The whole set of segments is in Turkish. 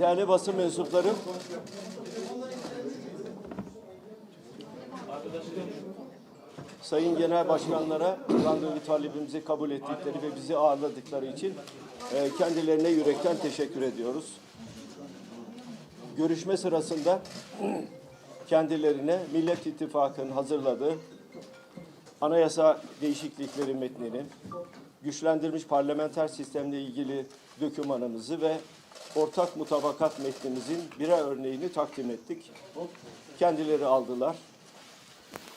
Değerli basın mensupları, Sayın Genel Başkanlara randevu talebimizi kabul ettikleri ve bizi ağırladıkları için e, kendilerine yürekten teşekkür ediyoruz. Görüşme sırasında kendilerine Millet İttifakı'nın hazırladığı anayasa değişiklikleri metnini, güçlendirilmiş parlamenter sistemle ilgili dokümanımızı ve ortak mutabakat metnimizin birer örneğini takdim ettik. Kendileri aldılar.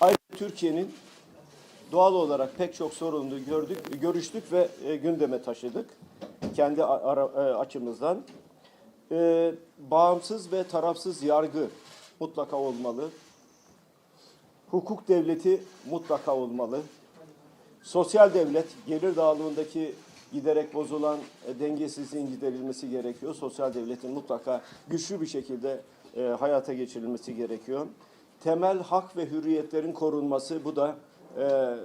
Ayrıca Türkiye'nin doğal olarak pek çok sorununu gördük, görüştük ve e, gündeme taşıdık. Kendi ara- e, açımızdan. E, bağımsız ve tarafsız yargı mutlaka olmalı. Hukuk devleti mutlaka olmalı. Sosyal devlet gelir dağılımındaki giderek bozulan e, dengesizliğin giderilmesi gerekiyor. Sosyal devletin mutlaka güçlü bir şekilde e, hayata geçirilmesi gerekiyor. Temel hak ve hürriyetlerin korunması bu da e,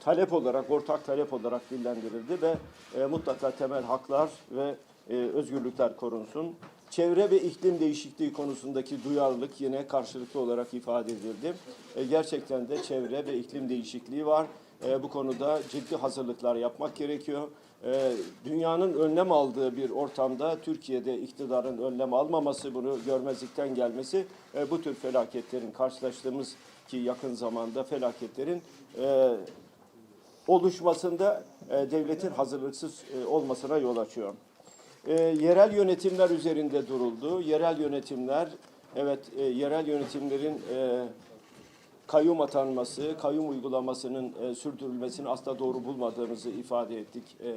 talep olarak, ortak talep olarak dillendirildi ve e, mutlaka temel haklar ve özgürlükler korunsun. Çevre ve iklim değişikliği konusundaki duyarlılık yine karşılıklı olarak ifade edildi. Gerçekten de çevre ve iklim değişikliği var. Bu konuda ciddi hazırlıklar yapmak gerekiyor. E, dünyanın önlem aldığı bir ortamda Türkiye'de iktidarın önlem almaması, bunu görmezlikten gelmesi e, bu tür felaketlerin karşılaştığımız ki yakın zamanda felaketlerin e, oluşmasında e, devletin hazırlıksız olmasına yol açıyor. Yerel yönetimler üzerinde duruldu. Yerel yönetimler, evet yerel yönetimlerin kayyum atanması, kayyum uygulamasının e, sürdürülmesini asla doğru bulmadığımızı ifade ettik e,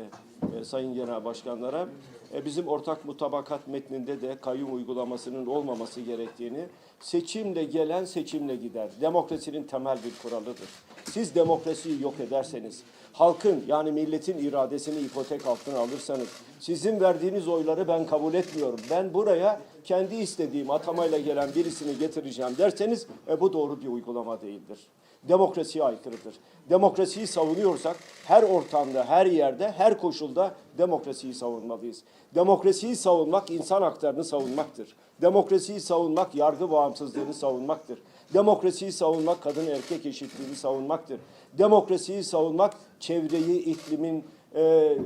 e, Sayın Genel Başkanlara. E, bizim ortak mutabakat metninde de kayyum uygulamasının olmaması gerektiğini, seçimle gelen seçimle gider. Demokrasinin temel bir kuralıdır. Siz demokrasiyi yok ederseniz, halkın yani milletin iradesini ipotek altına alırsanız, sizin verdiğiniz oyları ben kabul etmiyorum. Ben buraya kendi istediğim atamayla gelen birisini getireceğim derseniz e, bu doğru bir uygulama değildir. Demokrasiye aykırıdır. Demokrasiyi savunuyorsak her ortamda, her yerde, her koşulda demokrasiyi savunmalıyız. Demokrasiyi savunmak insan haklarını savunmaktır. Demokrasiyi savunmak yargı bağımsızlığını savunmaktır. Demokrasiyi savunmak kadın erkek eşitliğini savunmaktır. Demokrasiyi savunmak çevreyi, iklimin e,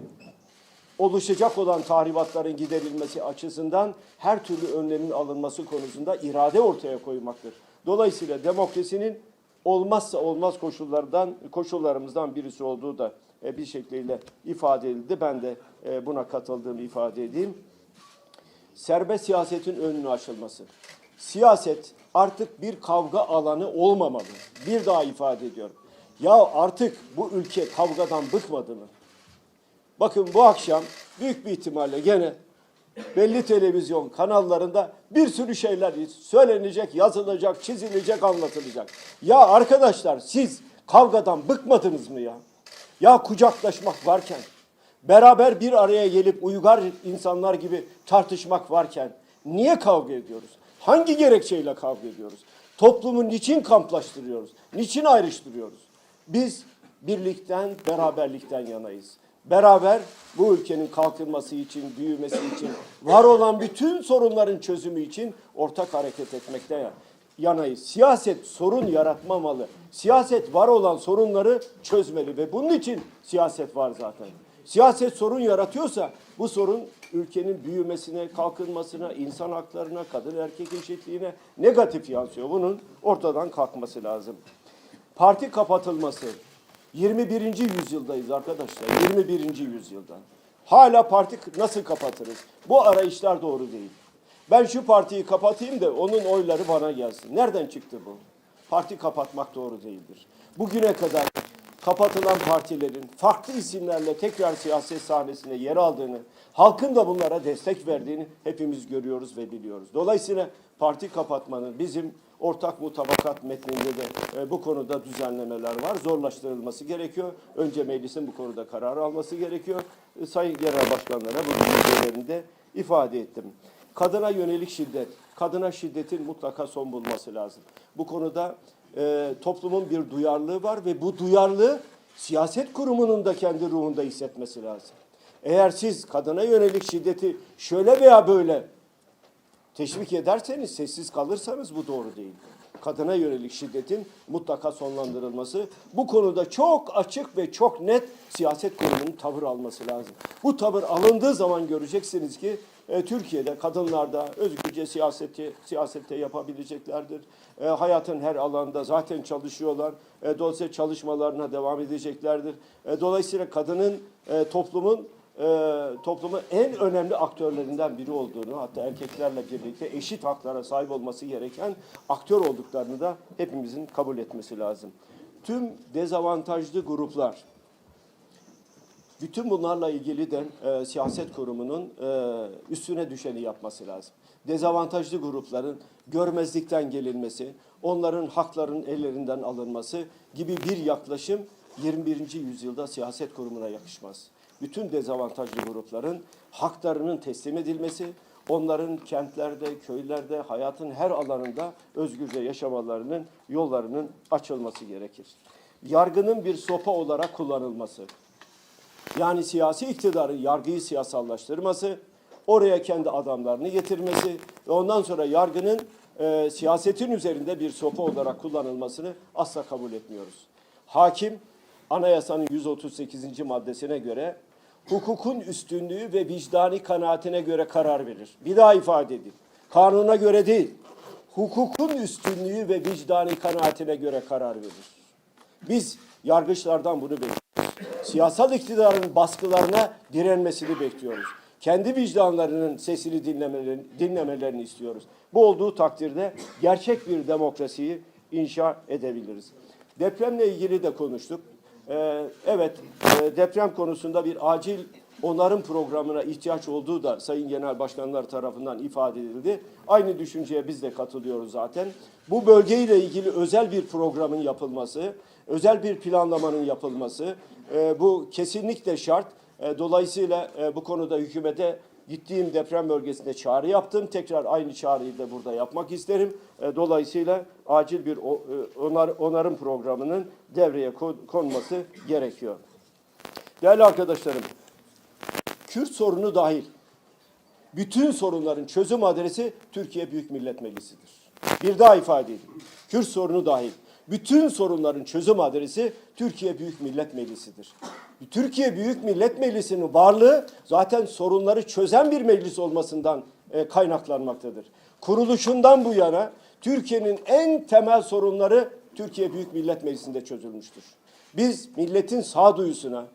oluşacak olan tahribatların giderilmesi açısından her türlü önlemin alınması konusunda irade ortaya koymaktır. Dolayısıyla demokrasinin olmazsa olmaz koşullardan koşullarımızdan birisi olduğu da e, bir şekliyle ifade edildi. Ben de e, buna katıldığımı ifade edeyim. Serbest siyasetin önünü açılması. Siyaset artık bir kavga alanı olmamalı. Bir daha ifade ediyorum. Ya artık bu ülke kavgadan bıkmadı mı? Bakın bu akşam büyük bir ihtimalle gene belli televizyon kanallarında bir sürü şeyler söylenecek, yazılacak, çizilecek, anlatılacak. Ya arkadaşlar siz kavgadan bıkmadınız mı ya? Ya kucaklaşmak varken, beraber bir araya gelip uygar insanlar gibi tartışmak varken niye kavga ediyoruz? Hangi gerekçeyle kavga ediyoruz? Toplumu niçin kamplaştırıyoruz? Niçin ayrıştırıyoruz? Biz birlikten, beraberlikten yanayız. Beraber bu ülkenin kalkınması için, büyümesi için, var olan bütün sorunların çözümü için ortak hareket etmekte yanayız. Siyaset sorun yaratmamalı. Siyaset var olan sorunları çözmeli ve bunun için siyaset var zaten. Siyaset sorun yaratıyorsa bu sorun ülkenin büyümesine, kalkınmasına, insan haklarına, kadın erkek eşitliğine negatif yansıyor. Bunun ortadan kalkması lazım. Parti kapatılması. 21. yüzyıldayız arkadaşlar. 21. yüzyılda. Hala parti nasıl kapatırız? Bu arayışlar doğru değil. Ben şu partiyi kapatayım da onun oyları bana gelsin. Nereden çıktı bu? Parti kapatmak doğru değildir. Bugüne kadar kapatılan partilerin farklı isimlerle tekrar siyaset sahnesine yer aldığını, halkın da bunlara destek verdiğini hepimiz görüyoruz ve biliyoruz. Dolayısıyla parti kapatmanın bizim ortak mutabakat metninde de e, bu konuda düzenlemeler var. Zorlaştırılması gerekiyor. Önce meclisin bu konuda karar alması gerekiyor. E, Sayın Genel Başkanlara bu düşüncelerinde ifade ettim. Kadına yönelik şiddet, kadına şiddetin mutlaka son bulması lazım. Bu konuda e, toplumun bir duyarlılığı var ve bu duyarlılığı siyaset kurumunun da kendi ruhunda hissetmesi lazım. Eğer siz kadına yönelik şiddeti şöyle veya böyle teşvik ederseniz, sessiz kalırsanız bu doğru değil. Kadına yönelik şiddetin mutlaka sonlandırılması, bu konuda çok açık ve çok net siyaset kurumunun tavır alması lazım. Bu tavır alındığı zaman göreceksiniz ki e, Türkiye'de kadınlar da özgürce siyaseti, siyasette yapabileceklerdir. E, hayatın her alanda zaten çalışıyorlar. E, dolayısıyla çalışmalarına devam edeceklerdir. E, dolayısıyla kadının e, toplumun e, toplumun en önemli aktörlerinden biri olduğunu hatta erkeklerle birlikte eşit haklara sahip olması gereken aktör olduklarını da hepimizin kabul etmesi lazım. Tüm dezavantajlı gruplar bütün bunlarla ilgili de e, siyaset kurumunun e, üstüne düşeni yapması lazım. Dezavantajlı grupların görmezlikten gelinmesi, onların haklarının ellerinden alınması gibi bir yaklaşım 21. yüzyılda siyaset kurumuna yakışmaz. Bütün dezavantajlı grupların haklarının teslim edilmesi, onların kentlerde, köylerde, hayatın her alanında özgürce yaşamalarının yollarının açılması gerekir. Yargının bir sopa olarak kullanılması, yani siyasi iktidarın yargıyı siyasallaştırması, oraya kendi adamlarını getirmesi ve ondan sonra yargının e, siyasetin üzerinde bir sopa olarak kullanılmasını asla kabul etmiyoruz. Hakim anayasanın 138. maddesine göre hukukun üstünlüğü ve vicdani kanaatine göre karar verir. Bir daha ifade edeyim. Kanuna göre değil, hukukun üstünlüğü ve vicdani kanaatine göre karar verir. Biz yargıçlardan bunu bekliyoruz siyasal iktidarın baskılarına direnmesini bekliyoruz. Kendi vicdanlarının sesini dinlemelerini, dinlemelerini istiyoruz. Bu olduğu takdirde gerçek bir demokrasiyi inşa edebiliriz. Depremle ilgili de konuştuk. Ee, evet, e, deprem konusunda bir acil onarım programına ihtiyaç olduğu da Sayın Genel Başkanlar tarafından ifade edildi. Aynı düşünceye biz de katılıyoruz zaten. Bu bölgeyle ilgili özel bir programın yapılması, özel bir planlamanın yapılması e, bu kesinlikle şart. E, dolayısıyla e, bu konuda hükümete gittiğim deprem bölgesinde çağrı yaptım. Tekrar aynı çağrıyı da burada yapmak isterim. Dolayısıyla acil bir onarım programının devreye kon, konması gerekiyor. Değerli arkadaşlarım, Kürt sorunu dahil bütün sorunların çözüm adresi Türkiye Büyük Millet Meclisi'dir. Bir daha ifade edeyim. Kürt sorunu dahil bütün sorunların çözüm adresi Türkiye Büyük Millet Meclisi'dir. Türkiye Büyük Millet Meclisi'nin varlığı zaten sorunları çözen bir meclis olmasından e, kaynaklanmaktadır. Kuruluşundan bu yana Türkiye'nin en temel sorunları Türkiye Büyük Millet Meclisi'nde çözülmüştür. Biz milletin sağduyusuna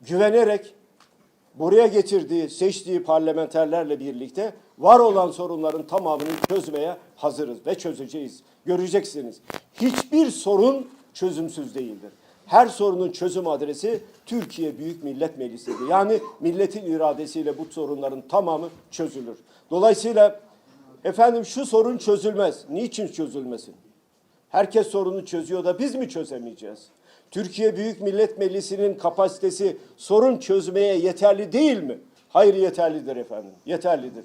güvenerek buraya getirdiği, seçtiği parlamenterlerle birlikte var olan sorunların tamamını çözmeye hazırız ve çözeceğiz. Göreceksiniz. Hiçbir sorun çözümsüz değildir. Her sorunun çözüm adresi Türkiye Büyük Millet Meclisi'dir. Yani milletin iradesiyle bu sorunların tamamı çözülür. Dolayısıyla efendim şu sorun çözülmez. Niçin çözülmesin? Herkes sorunu çözüyor da biz mi çözemeyeceğiz? Türkiye Büyük Millet Meclisi'nin kapasitesi sorun çözmeye yeterli değil mi? Hayır yeterlidir efendim. Yeterlidir.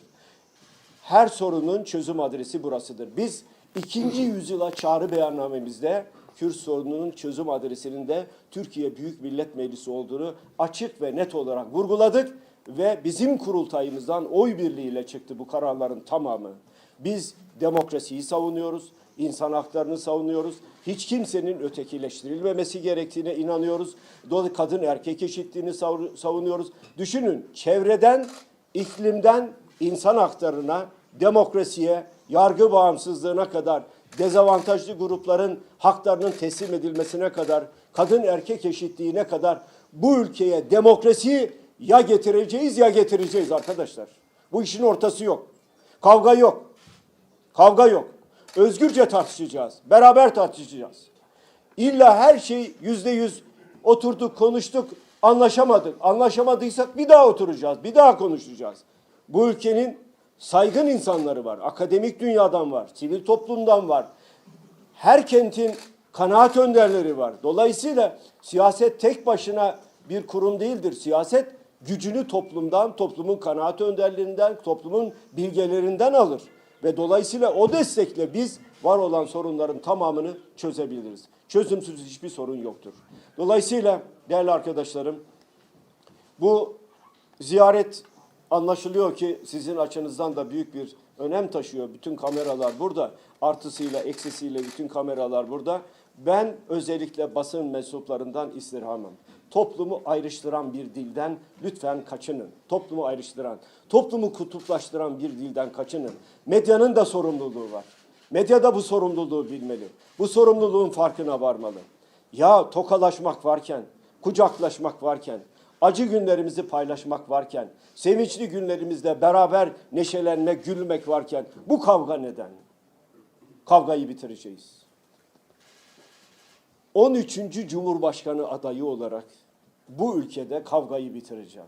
Her sorunun çözüm adresi burasıdır. Biz ikinci yüzyıla çağrı beyannamemizde Kürt sorununun çözüm adresinin de Türkiye Büyük Millet Meclisi olduğunu açık ve net olarak vurguladık ve bizim kurultayımızdan oy birliğiyle çıktı bu kararların tamamı. Biz demokrasiyi savunuyoruz, insan haklarını savunuyoruz. Hiç kimsenin ötekileştirilmemesi gerektiğine inanıyoruz. Dolayısıyla kadın erkek eşitliğini savunuyoruz. Düşünün çevreden, iklimden insan haklarına, demokrasiye, yargı bağımsızlığına kadar, dezavantajlı grupların haklarının teslim edilmesine kadar, kadın erkek eşitliğine kadar bu ülkeye demokrasiyi ya getireceğiz ya getireceğiz arkadaşlar. Bu işin ortası yok. Kavga yok. Kavga yok. Özgürce tartışacağız. Beraber tartışacağız. İlla her şey yüzde yüz oturduk, konuştuk, anlaşamadık. Anlaşamadıysak bir daha oturacağız, bir daha konuşacağız. Bu ülkenin saygın insanları var. Akademik dünyadan var, sivil toplumdan var. Her kentin kanaat önderleri var. Dolayısıyla siyaset tek başına bir kurum değildir. Siyaset gücünü toplumdan, toplumun kanaat önderlerinden, toplumun bilgelerinden alır. Ve dolayısıyla o destekle biz var olan sorunların tamamını çözebiliriz. Çözümsüz hiçbir sorun yoktur. Dolayısıyla değerli arkadaşlarım bu ziyaret anlaşılıyor ki sizin açınızdan da büyük bir önem taşıyor. Bütün kameralar burada. Artısıyla, eksisiyle bütün kameralar burada. Ben özellikle basın mensuplarından istirhamım. Toplumu ayrıştıran bir dilden lütfen kaçının. Toplumu ayrıştıran, toplumu kutuplaştıran bir dilden kaçının. Medyanın da sorumluluğu var. Medya da bu sorumluluğu bilmeli. Bu sorumluluğun farkına varmalı. Ya tokalaşmak varken, kucaklaşmak varken, acı günlerimizi paylaşmak varken, sevinçli günlerimizde beraber neşelenmek, gülmek varken bu kavga neden? Kavgayı bitireceğiz. 13. Cumhurbaşkanı adayı olarak bu ülkede kavgayı bitireceğim.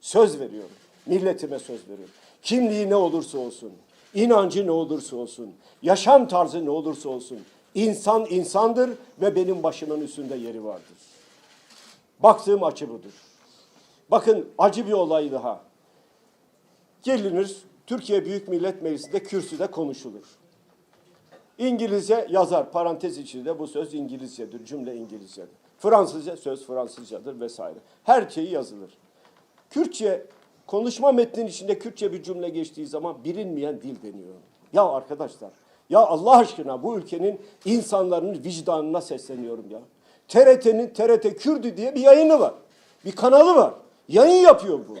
Söz veriyorum. Milletime söz veriyorum. Kimliği ne olursa olsun, inancı ne olursa olsun, yaşam tarzı ne olursa olsun, insan insandır ve benim başımın üstünde yeri vardır. Baktığım açı budur. Bakın acı bir olay daha. Gelinir, Türkiye Büyük Millet Meclisi'nde kürsüde konuşulur. İngilizce yazar, parantez içinde bu söz İngilizcedir, cümle İngilizcedir. Fransızca söz Fransızcadır vesaire. Her şeyi yazılır. Kürtçe, konuşma metninin içinde Kürtçe bir cümle geçtiği zaman bilinmeyen dil deniyor. Ya arkadaşlar, ya Allah aşkına bu ülkenin insanların vicdanına sesleniyorum ya. TRT'nin TRT Kürdü diye bir yayını var. Bir kanalı var. Yayın yapıyor bu.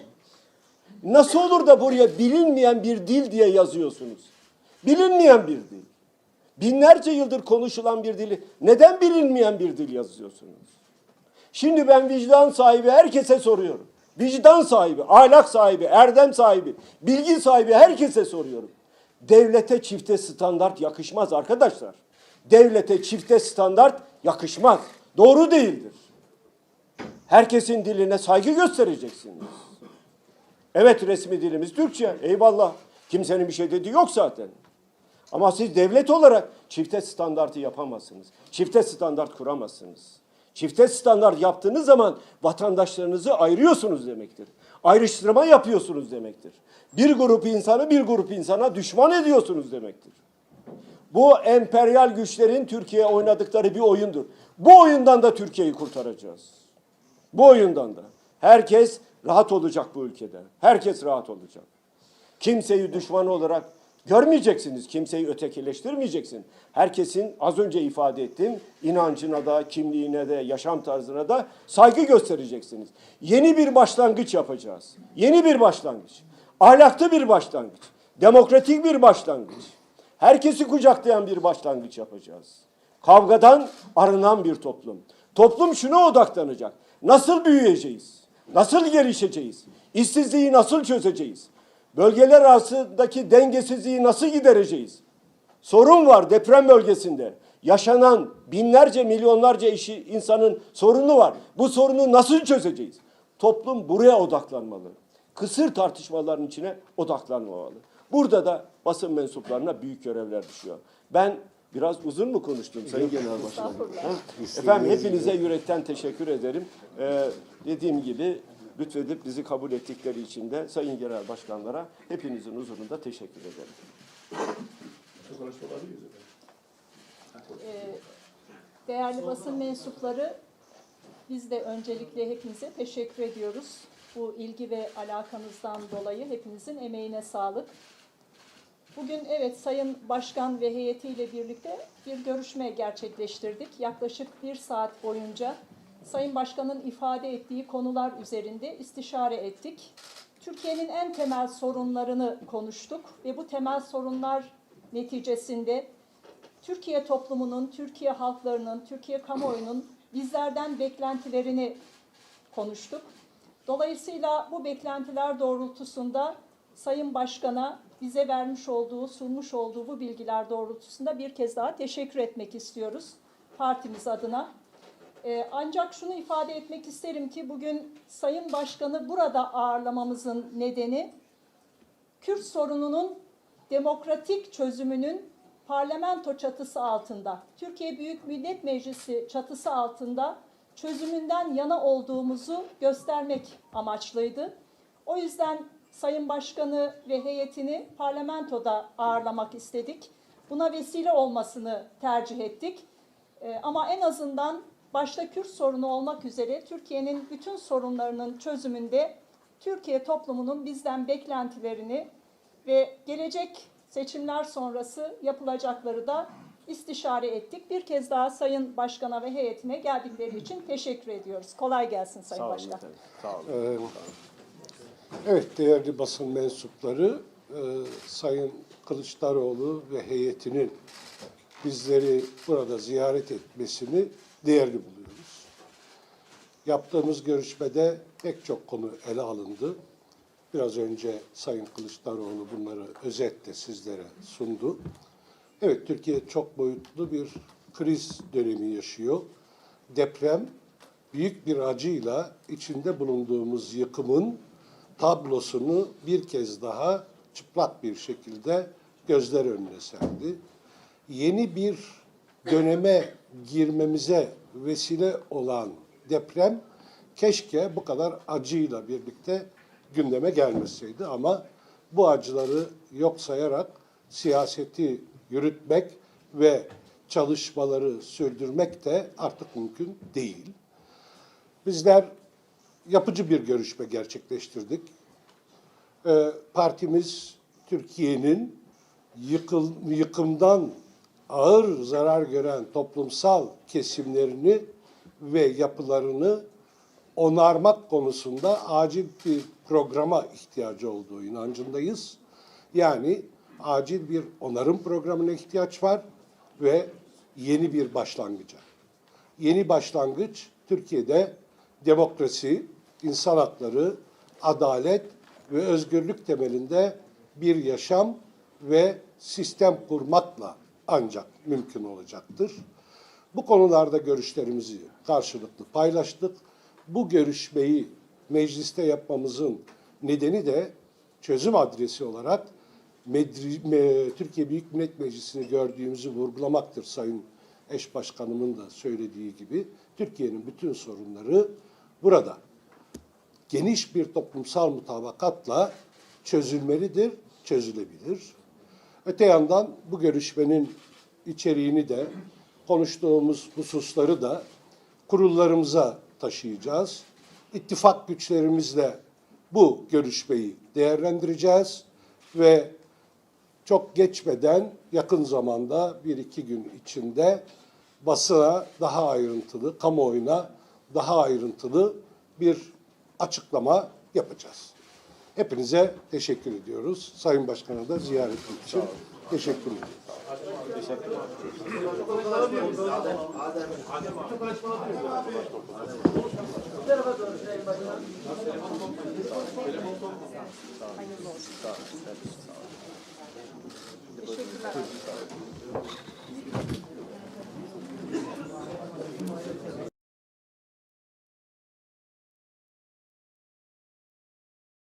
Nasıl olur da buraya bilinmeyen bir dil diye yazıyorsunuz? Bilinmeyen bir dil. Binlerce yıldır konuşulan bir dili neden bilinmeyen bir dil yazıyorsunuz? Şimdi ben vicdan sahibi herkese soruyorum. Vicdan sahibi, ahlak sahibi, erdem sahibi, bilgi sahibi herkese soruyorum. Devlete çifte standart yakışmaz arkadaşlar. Devlete çifte standart yakışmaz. Doğru değildir. Herkesin diline saygı göstereceksiniz. Evet resmi dilimiz Türkçe. Eyvallah. Kimsenin bir şey dediği yok zaten. Ama siz devlet olarak çifte standartı yapamazsınız. Çifte standart kuramazsınız. Çifte standart yaptığınız zaman vatandaşlarınızı ayırıyorsunuz demektir. Ayrıştırma yapıyorsunuz demektir. Bir grup insanı bir grup insana düşman ediyorsunuz demektir. Bu emperyal güçlerin Türkiye'ye oynadıkları bir oyundur. Bu oyundan da Türkiye'yi kurtaracağız. Bu oyundan da. Herkes rahat olacak bu ülkede. Herkes rahat olacak. Kimseyi düşman olarak görmeyeceksiniz. Kimseyi ötekileştirmeyeceksin. Herkesin az önce ifade ettiğim inancına da, kimliğine de, yaşam tarzına da saygı göstereceksiniz. Yeni bir başlangıç yapacağız. Yeni bir başlangıç. Ahlaklı bir başlangıç. Demokratik bir başlangıç. Herkesi kucaklayan bir başlangıç yapacağız. Kavgadan arınan bir toplum. Toplum şuna odaklanacak. Nasıl büyüyeceğiz? Nasıl gelişeceğiz? İşsizliği nasıl çözeceğiz? Bölgeler arasındaki dengesizliği nasıl gidereceğiz? Sorun var deprem bölgesinde. Yaşanan binlerce milyonlarca işi, insanın sorunu var. Bu sorunu nasıl çözeceğiz? Toplum buraya odaklanmalı. Kısır tartışmaların içine odaklanmamalı. Burada da basın mensuplarına büyük görevler düşüyor. Ben biraz uzun mu konuştum Sayın Genel Başkanım? Efendim hepinize yürekten teşekkür ederim. Ee, dediğim gibi lütfedip bizi kabul ettikleri için de Sayın Genel Başkanlara hepinizin huzurunda teşekkür ederim. Ee, Değerli basın mensupları, biz de öncelikle hepinize teşekkür ediyoruz. Bu ilgi ve alakanızdan dolayı hepinizin emeğine sağlık. Bugün evet Sayın Başkan ve heyetiyle birlikte bir görüşme gerçekleştirdik. Yaklaşık bir saat boyunca Sayın Başkan'ın ifade ettiği konular üzerinde istişare ettik. Türkiye'nin en temel sorunlarını konuştuk ve bu temel sorunlar neticesinde Türkiye toplumunun, Türkiye halklarının, Türkiye kamuoyunun bizlerden beklentilerini konuştuk. Dolayısıyla bu beklentiler doğrultusunda Sayın Başkan'a bize vermiş olduğu, sunmuş olduğu bu bilgiler doğrultusunda bir kez daha teşekkür etmek istiyoruz partimiz adına. Ee, ancak şunu ifade etmek isterim ki bugün Sayın Başkan'ı burada ağırlamamızın nedeni Kürt sorununun demokratik çözümünün parlamento çatısı altında, Türkiye Büyük Millet Meclisi çatısı altında çözümünden yana olduğumuzu göstermek amaçlıydı. O yüzden Sayın Başkanı ve heyetini parlamentoda ağırlamak istedik. Buna vesile olmasını tercih ettik. Ee, ama en azından başta Kürt sorunu olmak üzere Türkiye'nin bütün sorunlarının çözümünde Türkiye toplumunun bizden beklentilerini ve gelecek seçimler sonrası yapılacakları da istişare ettik. Bir kez daha Sayın Başkan'a ve heyetine geldikleri için teşekkür ediyoruz. Kolay gelsin Sayın Sağ olun Başkan. efendim. Sağ olun. Ee, Evet değerli basın mensupları, e, Sayın Kılıçdaroğlu ve heyetinin bizleri burada ziyaret etmesini değerli buluyoruz. Yaptığımız görüşmede pek çok konu ele alındı. Biraz önce Sayın Kılıçdaroğlu bunları özetle sizlere sundu. Evet Türkiye çok boyutlu bir kriz dönemi yaşıyor. Deprem büyük bir acıyla içinde bulunduğumuz yıkımın tablosunu bir kez daha çıplak bir şekilde gözler önüne serdi. Yeni bir döneme girmemize vesile olan deprem keşke bu kadar acıyla birlikte gündeme gelmeseydi ama bu acıları yok sayarak siyaseti yürütmek ve çalışmaları sürdürmek de artık mümkün değil. Bizler yapıcı bir görüşme gerçekleştirdik. Ee, partimiz Türkiye'nin yıkımdan ağır zarar gören toplumsal kesimlerini ve yapılarını onarmak konusunda acil bir programa ihtiyacı olduğu inancındayız. Yani acil bir onarım programına ihtiyaç var ve yeni bir başlangıca. Yeni başlangıç Türkiye'de demokrasi, insan hakları, adalet ve özgürlük temelinde bir yaşam ve sistem kurmakla ancak mümkün olacaktır. Bu konularda görüşlerimizi karşılıklı paylaştık. Bu görüşmeyi mecliste yapmamızın nedeni de çözüm adresi olarak Medri- Me- Türkiye Büyük Millet Meclisi'ni gördüğümüzü vurgulamaktır Sayın Eş Başkanımın da söylediği gibi. Türkiye'nin bütün sorunları burada. Geniş bir toplumsal mutabakatla çözülmelidir, çözülebilir. Öte yandan bu görüşmenin içeriğini de konuştuğumuz hususları da kurullarımıza taşıyacağız. İttifak güçlerimizle bu görüşmeyi değerlendireceğiz ve çok geçmeden yakın zamanda bir iki gün içinde basına daha ayrıntılı, kamuoyuna daha ayrıntılı bir açıklama yapacağız. Hepinize teşekkür ediyoruz. Sayın Başkan'a da ziyaret için teşekkür ediyoruz. Teşekkürler.